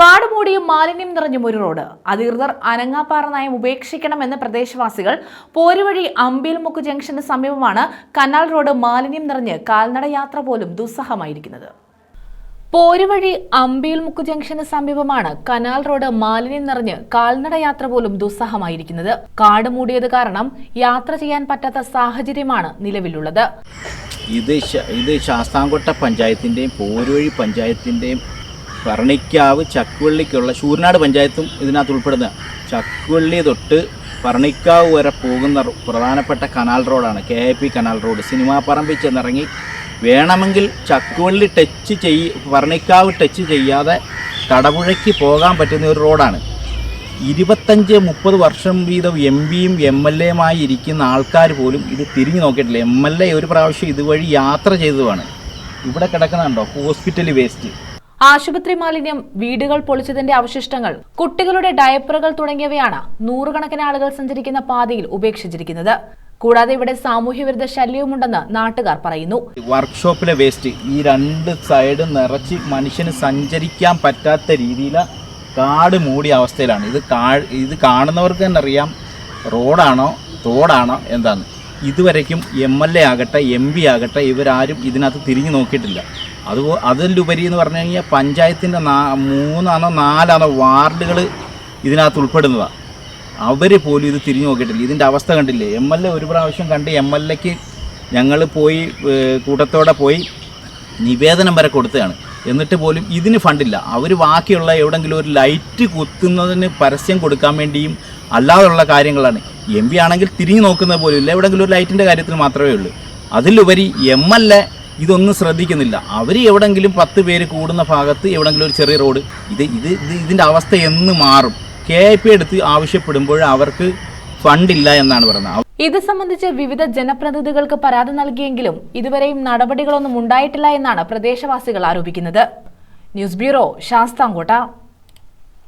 കാട് മൂടിയും മാലിന്യം നിറഞ്ഞും ഒരു റോഡ്. അധികൃതർ അനങ്ങാപ്പാറ നയം ഉപേക്ഷിക്കണമെന്ന് പ്രദേശവാസികൾ പോരുവഴി അമ്പീൽമുക്ക് ജംഗ്ഷന് സമീപമാണ് കനാൽ റോഡ് മാലിന്യം നിറഞ്ഞ് കാൽനട യാത്ര പോലും ദുസ്സഹമായിരിക്കുന്നത്. പോരുവഴി അമ്പീൽമുക്ക് ജംഗ്ഷന് സമീപമാണ് കനാൽ റോഡ് മാലിന്യം നിറഞ്ഞ് കാൽനട യാത്ര പോലും ദുസ്സഹമായിരിക്കുന്നത്. കാട് മൂടിയത് കാരണം യാത്ര ചെയ്യാൻ പറ്റാത്ത സാഹചര്യമാണ് നിലവിലുള്ളത്. ഇത് ഇത് ശാസ്താംകോട്ട പഞ്ചായത്തിന്റെയും പോരുവഴി പഞ്ചായത്തിന്റെയും പറണിക്കാവ് ചക്കുവള്ളിക്കുള്ള ശൂരനാട് പഞ്ചായത്തും ഇതിനകത്ത് ഉൾപ്പെടുന്ന ചക്കുവള്ളി തൊട്ട് പറണിക്കാവ് വരെ പോകുന്ന പ്രധാനപ്പെട്ട കനാൽ റോഡാണ്. K I P canal road. Cinema പറമ്പിൽ ചെന്നിറങ്ങി വേണമെങ്കിൽ ചക്കുവള്ളി ടച്ച് ചെയ് പറണിക്കാവ് ടച്ച് ചെയ്യാതെ കടപുഴയ്ക്ക് പോകാൻ പറ്റുന്ന ഒരു റോഡാണ്. ഇരുപത്തഞ്ച് മുപ്പത് വർഷം വീതം എം പിയും എം എൽ എയുമായി ഇരിക്കുന്ന ആൾക്കാർ പോലും ഇത് തിരിഞ്ഞു നോക്കിയിട്ടില്ല. എം എൽ എ ഒരു പ്രാവശ്യം ഇതുവഴി യാത്ര ചെയ്തതുമാണ് ഇവിടെ കിടക്കുന്നുണ്ടോ? Hospital waste. ആശുപത്രി മാലിന്യം വീടുകൾ പൊളിച്ചതിന്റെ അവശിഷ്ടങ്ങൾ കുട്ടികളുടെ ഡയപ്പറുകൾ തുടങ്ങിയവയാണ് നൂറുകണക്കിന് ആളുകൾ സഞ്ചരിക്കുന്ന പാതയിൽ ഉപേക്ഷിച്ചിരിക്കുന്നത്. കൂടാതെ ഇവിടെ സാമൂഹ്യവിരുദ്ധ ശല്യവുമുണ്ടെന്ന് നാട്ടുകാർ പറയുന്നു. വർക്ക്ഷോപ്പിലെ വേസ്റ്റ് ഈ രണ്ട് സൈഡ് നിറച്ച് മനുഷ്യന് സഞ്ചരിക്കാൻ പറ്റാത്ത രീതിയിൽ കാട് മൂടിയ അവസ്ഥയിലാണ്. ഇത് ഇത് കാണുന്നവർക്ക് തന്നെ അറിയാം. റോഡാണോ തോടാണോ എന്താന്ന് ഇതുവരയ്ക്കും എം എൽ എ ആകട്ടെ എം പി ആകട്ടെ ഇവരാരും ഇതിനകത്ത് തിരിഞ്ഞു നോക്കിയിട്ടില്ല. അത് അതിലുപരി എന്ന് പറഞ്ഞു കഴിഞ്ഞാൽ പഞ്ചായത്തിന്റെ നാ മൂന്നാണോ നാലാണോ വാർഡുകൾ ഇതിനകത്ത് ഉൾപ്പെടുന്നതാണ് അവർ പോലും ഇത് തിരിഞ്ഞു നോക്കിയിട്ടില്ല. ഇതിന്റെ അവസ്ഥ കണ്ടില്ലേ? എം എൽ എ ഒരു പ്രാവശ്യം കണ്ട് എം എൽ എക്ക് ഞങ്ങൾ പോയി കൂട്ടത്തോടെ പോയി നിവേദനം വരെ കൊടുത്തതാണ്. എന്നിട്ട് പോലും ഇതിന് ഫണ്ടില്ല. അവർ ബാക്കിയുള്ള എവിടെങ്കിലും ഒരു ലൈറ്റ് കുത്തുന്നതിന് പരസ്യം കൊടുക്കാൻ വേണ്ടിയും അല്ലാതുള്ള കാര്യങ്ങളാണ്. എം പി ആണെങ്കിൽ തിരിഞ്ഞു നോക്കുന്നത് പോലും ഇല്ല. എവിടെങ്കിലും ഒരു ലൈറ്റിന്റെ കാര്യത്തിൽ മാത്രമേ ഉള്ളൂ. അതിലുപരി എം എൽ എ ഇതൊന്നും ശ്രദ്ധിക്കുന്നില്ല. അവർ എവിടെങ്കിലും പത്ത് പേര് കൂടുന്ന ഭാഗത്ത് എവിടെങ്കിലും ഒരു ചെറിയ റോഡ് ഇത് ഇത് ഇത് ഇതിന്റെ അവസ്ഥ എന്ന് മാറും. കെ ഐ പി എടുത്ത് ആവശ്യപ്പെടുമ്പോൾ അവർക്ക് ഫണ്ടില്ല എന്നാണ് പറയുന്നത്. ഇത് സംബന്ധിച്ച് വിവിധ ജനപ്രതിനിധികൾക്ക് പരാതി നൽകിയെങ്കിലും ഇതുവരെയും നടപടികളൊന്നും ഉണ്ടായിട്ടില്ല എന്നാണ് പ്രദേശവാസികൾ ആരോപിക്കുന്നത്. News bureau Sasthamcotta.